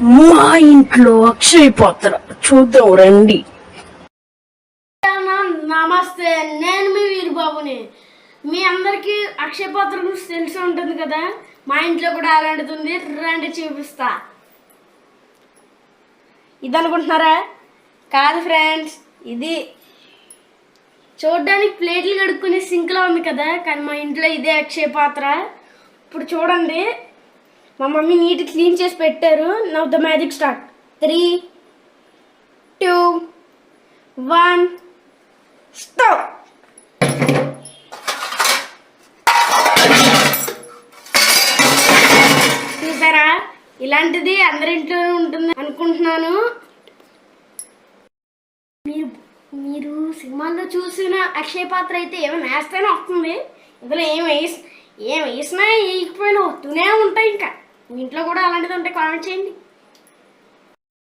మా ఇంట్లో అక్షయ పాత్ర. చూద్దాం రండి. నమస్తే నేను మీ వీరుబాబుని. మీ అందరికీ అక్షయ పాత్ర గురించి తెలిసి ఉంటుంది కదా? మా ఇంట్లో కూడా అలాంటిది ఉంది. రండి చూపిస్తా. ఇది అనుకుంటున్నారా కాదు ఫ్రెండ్స్ ఇది. చూడడానికి ప్లేట్లు కడుక్కునే సింక్లో ఉంది కదా? కానీ మా ఇంట్లో ఇదే అక్షయ పాత్ర. ఇప్పుడు చూడండి. మా మమ్మీ నీట్ క్లీన్ చేసి పెట్టారు. Now the magic start three two one stop చూసారా? ఇలాంటిది అందరింట్లో ఉంటుంది అనుకుంటున్నాను. మీరు మీరు సినిమాల్లో చూసిన అక్షయ పాత్ర అయితే ఏమైనా వేస్తేనే వస్తుంది ఇందులో ఏం వేసి ఏం వేసినా వేయకపోయినా వస్తూనే ఉంటాయి ఇంకా. మీ ఇంట్లో కూడా అలాంటిది ఉంటే కామెంట్ చేయండి.